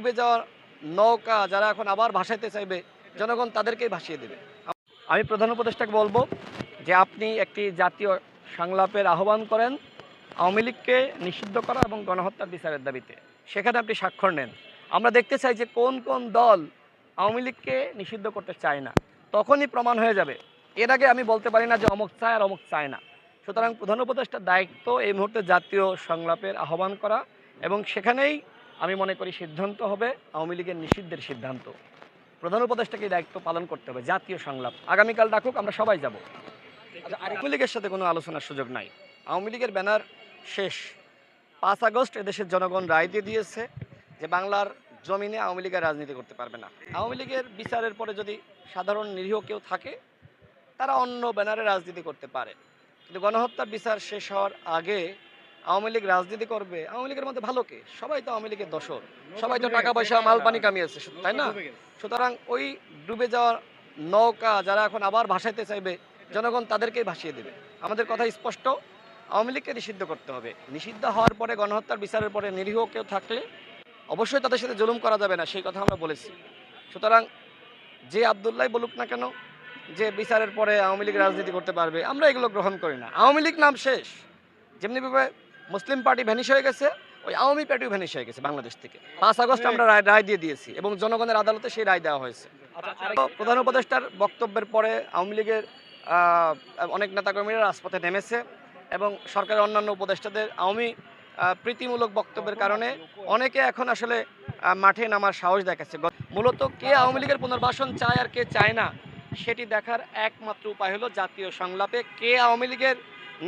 ডুবে যাওয়ার নৌকা যারা এখন আবার ভাসাইতে চাইবে, জনগণ তাদেরকেই ভাসিয়ে দেবে। আমি প্রধান উপদেষ্টাকে বলব যে আপনি একটি জাতীয় সংলাপের আহ্বান করেন, আওয়ামী লীগকে নিষিদ্ধ করা এবং গণহত্যার বিচারের দাবিতে। সেখানে আপনি স্বাক্ষর নেন। আমরা দেখতে চাই যে কোন কোন দল আওয়ামী লীগকে নিষিদ্ধ করতে চায় না। তখনই প্রমাণ হয়ে যাবে। এর আগে আমি বলতে পারি না যে অমুক চায় আর অমুক চায় না। সুতরাং প্রধান উপদেষ্টার দায়িত্ব এই মুহূর্তে জাতীয় সংলাপের আহ্বান করা এবং সেখানেই আমি মনে করি সিদ্ধান্ত হবে আওয়ামী লীগের নিষিদ্ধের সিদ্ধান্ত। প্রধান উপদেষ্টাকে দায়িত্ব পালন করতে হবে, জাতীয় সংলাপ। আগামীকাল ডাকুক, আমরা সবাই যাব। আচ্ছা আওয়ামী লীগের সাথে কোনো আলোচনার সুযোগ নাই। আওয়ামী লীগের ব্যানার শেষ। পাঁচ আগস্ট এদেশের জনগণ রায় দিয়ে দিয়েছে যে বাংলার জমিনে আওয়ামী লীগের রাজনীতি করতে পারবে না। আওয়ামী লীগের বিচারের পরে যদি সাধারণ নিরীহ কেউ থাকে, তারা অন্য ব্যানারে রাজনীতি করতে পারে। কিন্তু গণহত্যার বিচার শেষ হওয়ার আগে আওয়ামী লীগ রাজনীতি করবে আওয়ামী লীগের মধ্যে ভালো কে? সবাই তো আওয়ামী লীগের দোষর। সবাই তো টাকা পয়সা মাল পানি কামিয়েছে তাই না? সুতরাং ওই ডুবে যাওয়ার নৌকা যারা এখন আবার ভাসাইতে চাইবে জনগণ তাদেরকেই ভাসিয়ে দেবে। আমাদের কথা স্পষ্ট আওয়ামী লীগকে নিষিদ্ধ করতে হবে। নিষিদ্ধ হওয়ার পরে গণহত্যার বিচারের পরে নিরীহ কেউ থাকলে অবশ্যই তাদের সাথে জুলুম করা যাবে না সেই কথা আমরা বলেছি। সুতরাং যে আবদুল্লাহ বলুক না কেন যে বিচারের পরে আওয়ামী লীগ রাজনীতি করতে পারবে আমরা এগুলো গ্রহণ করি না। আওয়ামী লীগ নাম শেষ। যেমনিভাবে মুসলিম পার্টি ভ্যানিশ হয়ে গেছে, ওই আওয়ামী পার্টিও ভ্যানিশ হয়ে গেছে বাংলাদেশ থেকে। পাঁচ আগস্ট আমরা রায় রায় দিয়ে দিয়েছি এবং জনগণের আদালতে সেই রায় দেওয়া হয়েছে। প্রধান উপদেষ্টার বক্তব্যের পরে আওয়ামী লীগের অনেক নেতাকর্মীরা রাজপথে নেমেছে এবং সরকারের অন্যান্য উপদেষ্টাদের আওয়ামী প্রীতিমূলক বক্তব্যের কারণে অনেকে এখন আসলে মাঠে নামার সাহস দেখাচ্ছে। মূলত কে আওয়ামী লীগের পুনর্বাসন চায় আর কে চায় না, সেটি দেখার একমাত্র উপায় হলো জাতীয় সংলাপে কে আওয়ামী লীগের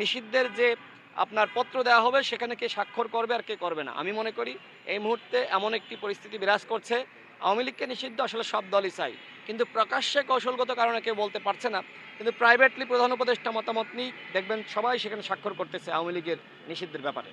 নিষিদ্ধের যে আপনার পত্র দেওয়া হবে, সেখানে কে স্বাক্ষর করবে আর কে করবে না। আমি মনে করি এই মুহূর্তে এমন একটি পরিস্থিতি বিরাজ করছে। আওয়ামী লীগকে নিষিদ্ধ আসলে সব দলই চাই। কিন্তু প্রকাশ্যে কৌশলগত কারণে কেউ বলতে পারছে না। কিন্তু প্রাইভেটলি প্রধান উপদেষ্টা মতামত নিই দেখবেন সবাই সেখানে স্বাক্ষর করতেছে আওয়ামী লীগের নিষিদ্ধের ব্যাপারে।